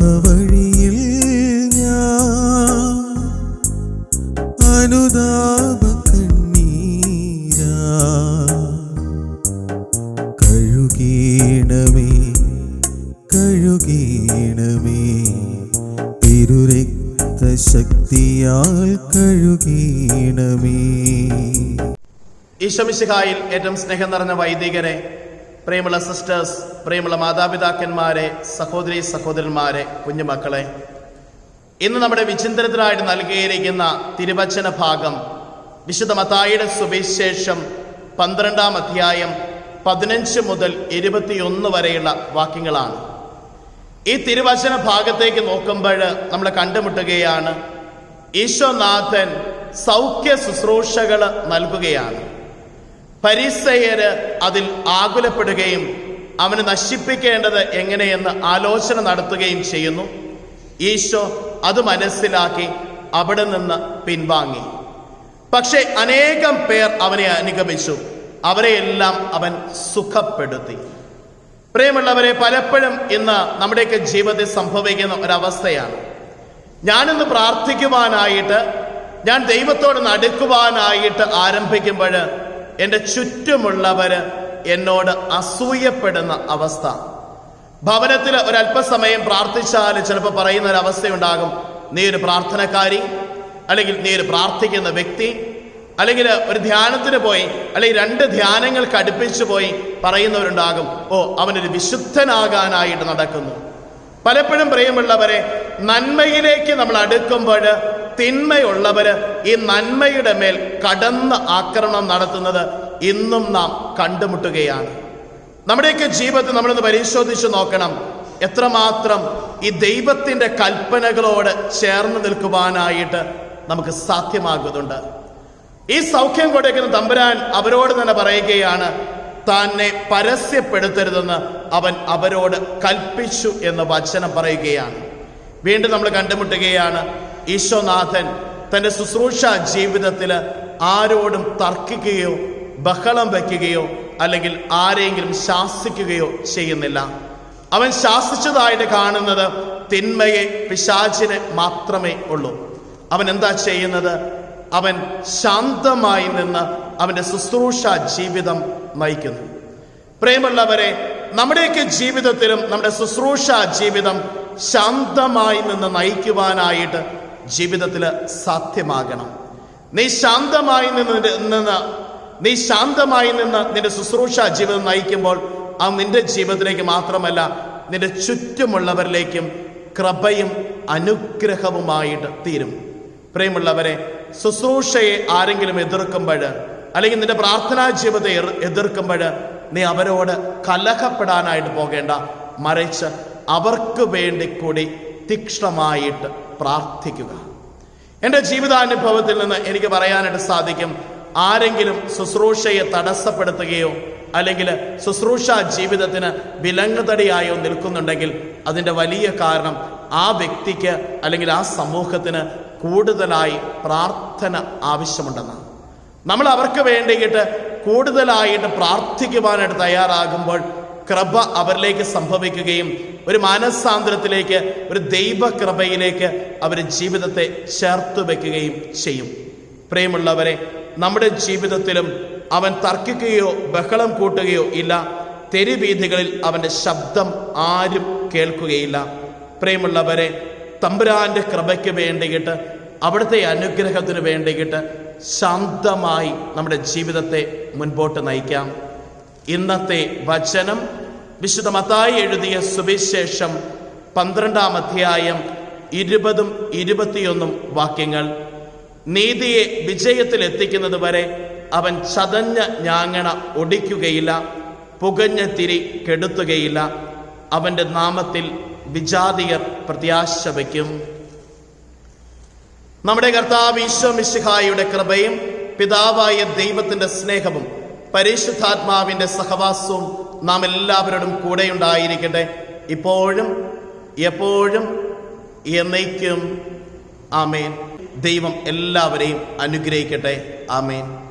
പാപവഴിയിൽ ഞാൻ അനുതാപ കണ്ണീരാ. കഴുകീണമേ കഴുകീണമേ തിരുരക്തശക്തിയാൽ കഴുകീണമേ. ഈശമിശിഹായിൽ ഏറ്റവും സ്നേഹം നിറഞ്ഞ വൈദികരെ പ്രിയമുള്ള സിസ്റ്റേഴ്സ് പ്രിയമുള്ള മാതാപിതാക്കന്മാരെ സഹോദരി സഹോദരന്മാരെ കുഞ്ഞുമക്കളെ. ഇന്ന് നമ്മുടെ വിചിന്തനത്തിനായിട്ട് നൽകിയിരിക്കുന്ന തിരുവചന ഭാഗം വിശുദ്ധ മത്തായിയുടെ സുവിശേഷം പന്ത്രണ്ടാം അധ്യായം പതിനഞ്ച് മുതൽ ഇരുപത്തിയൊന്ന് വരെയുള്ള വാക്യങ്ങളാണ്. ഈ തിരുവചന ഭാഗത്തേക്ക് നോക്കുമ്പോൾ നമ്മൾ കണ്ടുമുട്ടുകയാണ്. ഈശോനാഥൻ സൗഖ്യ ശുശ്രൂഷകൾ നൽകുകയാണ്. പരിസയര് അതിൽ ആകുലപ്പെടുകയും അവന് നശിപ്പിക്കേണ്ടത് എങ്ങനെയെന്ന് ആലോചന നടത്തുകയും ചെയ്യുന്നു. ഈശോ അത് മനസ്സിലാക്കി അവിടെ നിന്ന് പിൻവാങ്ങി. പക്ഷെ അനേകം പേർ അവനെ അനുഗമിച്ചു. അവരെയെല്ലാം അവൻ സുഖപ്പെടുത്തി. പ്രിയമുള്ളവരെ പലപ്പോഴും ഇന്ന് നമ്മുടെയൊക്കെ ജീവിതത്തിൽ സംഭവിക്കുന്ന ഒരവസ്ഥയാണ്. ഞാനിന്ന് പ്രാർത്ഥിക്കുവാനായിട്ട് ഞാൻ ദൈവത്തോട് നടുക്കുവാനായിട്ട് ആരംഭിക്കുമ്പോൾ എന്റെ ചുറ്റുമുള്ളവര് എന്നോട് അസൂയപ്പെടുന്ന അവസ്ഥ. ഭവനത്തിൽ ഒരല്പസമയം പ്രാർത്ഥിച്ചാൽ ചിലപ്പോൾ പറയുന്ന ഒരു അവസ്ഥയുണ്ടാകും നീ ഒരു പ്രാർത്ഥനക്കാരി അല്ലെങ്കിൽ നീ ഒരു പ്രാർത്ഥിക്കുന്ന വ്യക്തി അല്ലെങ്കിൽ ഒരു ധ്യാനത്തിന് പോയി അല്ലെങ്കിൽ രണ്ട് ധ്യാനങ്ങൾക്ക് അടുപ്പിച്ചു പോയി പറയുന്നവരുണ്ടാകും. ഓ അവനൊരു വിശുദ്ധനാകാനായിട്ട് നടക്കുന്നു. പലപ്പോഴും പ്രിയമുള്ളവരെ നന്മയിലേക്ക് നമ്മൾ അടുക്കുമ്പോൾ തിന്മയുള്ളവര് ഈ നന്മയുടെ മേൽ കടന്ന് ആക്രമണം നടത്തുന്നത് ഇന്നും നാം കണ്ടുമുട്ടുകയാണ്. നമ്മുടെയൊക്കെ ജീവിതത്തിൽ നമ്മളൊന്ന് പരിശോധിച്ച് നോക്കണം. എത്രമാത്രം ഈ ദൈവത്തിന്റെ കൽപ്പനകളോട് ചേർന്ന് നിൽക്കുവാനായിട്ട് നമുക്ക് സാധ്യമാകുന്നുണ്ട്. ഈ സൗഖ്യം കൊടുക്കുന്ന തമ്പുരാൻ അവരോട് തന്നെ പറയുകയാണ് തന്നെ പരസ്യപ്പെടുത്തരുതെന്ന് അവൻ അവരോട് കൽപ്പിച്ചു എന്ന് വചനം പറയുകയാണ്. വീണ്ടും നമ്മൾ കണ്ടുമുട്ടുകയാണ് ഈശോനാഥൻ തന്റെ ശുശ്രൂഷ ജീവിതത്തിൽ ആരോടും തർക്കിക്കുകയോ ബഹളം വയ്ക്കുകയോ അല്ലെങ്കിൽ ആരെങ്കിലും ശാസിക്കുകയോ ചെയ്യുന്നില്ല. അവൻ ശാസിച്ചതായിട്ട് കാണുന്നത് തിന്മയെ പിശാചിനെ മാത്രമേ ഉള്ളൂ. അവൻ എന്താ ചെയ്യുന്നത്? അവൻ ശാന്തമായി നിന്ന് അവന്റെ ശുശ്രൂഷ ജീവിതം നയിക്കുന്നു. പ്രേമുള്ളവരെ നമ്മുടെയൊക്കെ ജീവിതത്തിലും നമ്മുടെ ശുശ്രൂഷ ജീവിതം ശാന്തമായി നിന്ന് നയിക്കുവാനായിട്ട് ജീവിതത്തിൽ സാധ്യമാകണം. നീ ശാന്തമായി നിന്ന് നിന്ന് നീ ശാന്തമായി നിന്ന് നിന്റെ ശുശ്രൂഷ ജീവിതം നയിക്കുമ്പോൾ ആ നിന്റെ ജീവിതത്തിലേക്ക് മാത്രമല്ല നിന്റെ ചുറ്റുമുള്ളവരിലേക്കും കൃപയും അനുഗ്രഹവുമായിട്ട് തീരും. പ്രിയമുള്ളവരെ ശുശ്രൂഷയെ ആരെങ്കിലും എതിർക്കുമ്പോൾ അല്ലെങ്കിൽ നിന്റെ പ്രാർത്ഥനാ ജീവിതത്തെ എതിർക്കുമ്പോൾ നീ അവരോട് കലഹപ്പെടാനായിട്ട് പോകേണ്ട. മറിച്ച് അവർക്ക് വേണ്ടി കൂടി തീക്ഷ്ണമായിട്ട് പ്രാർത്ഥിക്കുക. എന്റെ ജീവിതാനുഭവത്തിൽ നിന്ന് എനിക്ക് പറയാനായിട്ട് സാധിക്കും ആരെങ്കിലും ശുശ്രൂഷയെ തടസ്സപ്പെടുത്തുകയോ അല്ലെങ്കിൽ ശുശ്രൂഷ ജീവിതത്തിന് വിലങ്ങുതടിയായോ നിൽക്കുന്നുണ്ടെങ്കിൽ അതിന്റെ വലിയ കാരണം ആ വ്യക്തിക്ക് അല്ലെങ്കിൽ ആ സമൂഹത്തിന് കൂടുതലായി പ്രാർത്ഥന ആവശ്യമുണ്ടെന്നാണ്. നമ്മൾ അവർക്ക് വേണ്ടിയിട്ട് കൂടുതലായിട്ട് പ്രാർത്ഥിക്കുവാനായിട്ട് തയ്യാറാകുമ്പോൾ കൃപ അവരിലേക്ക് സംഭവിക്കുകയും ഒരു മാനസാന്തരത്തിലേക്ക് ഒരു ദൈവകൃപയിലേക്ക് അവർ ജീവിതത്തെ ചേർത്ത് വെക്കുകയും ചെയ്യും. പ്രിയമുള്ളവരെ നമ്മുടെ ജീവിതത്തിലും അവൻ തർക്കിക്കുകയോ ബഹളം കൂട്ടുകയോ ഇല്ല. തെരുവീഥികളിൽ അവന്റെ ശബ്ദം ആരും കേൾക്കുകയില്ല. പ്രിയമുള്ളവരെ തമ്പുരാന്റെ കൃപയ്ക്ക് വേണ്ടിയിട്ട് അവിടുത്തെ അനുഗ്രഹത്തിന് വേണ്ടിയിട്ട് ശാന്തമായി നമ്മുടെ ജീവിതത്തെ മുൻപോട്ട് നയിക്കാം. ഇന്നത്തെ വചനം വിശുദ്ധ മത്തായി എഴുതിയ സുവിശേഷം പന്ത്രണ്ടാം അധ്യായം ഇരുപതും ഇരുപത്തിയൊന്നും വാക്യങ്ങൾ. നീതിയെ വിജയത്തിൽ എത്തിക്കുന്നത് വരെ അവൻ ചതഞ്ഞ ഞാങ്ങണ ഒടിക്കുകയില്ല പുകഞ്ഞ തിരി കെടുത്തുകയില്ല. അവന്റെ നാമത്തിൽ വിജാതിയർ പ്രത്യാശ വയ്ക്കും. നമ്മുടെ കർത്താവ് ഈശോ മിശിഹായുടെ കൃപയും പിതാവായ ദൈവത്തിന്റെ സ്നേഹവും പരിശുദ്ധാത്മാവിന്റെ സഹവാസവും നാം എല്ലാവരോടും കൂടെയുണ്ടായിരിക്കട്ടെ. ഇപ്പോഴും എപ്പോഴും എന്നേക്കും. ആമേൻ. ദൈവം എല്ലാവരെയും അനുഗ്രഹിക്കട്ടെ. ആമേൻ.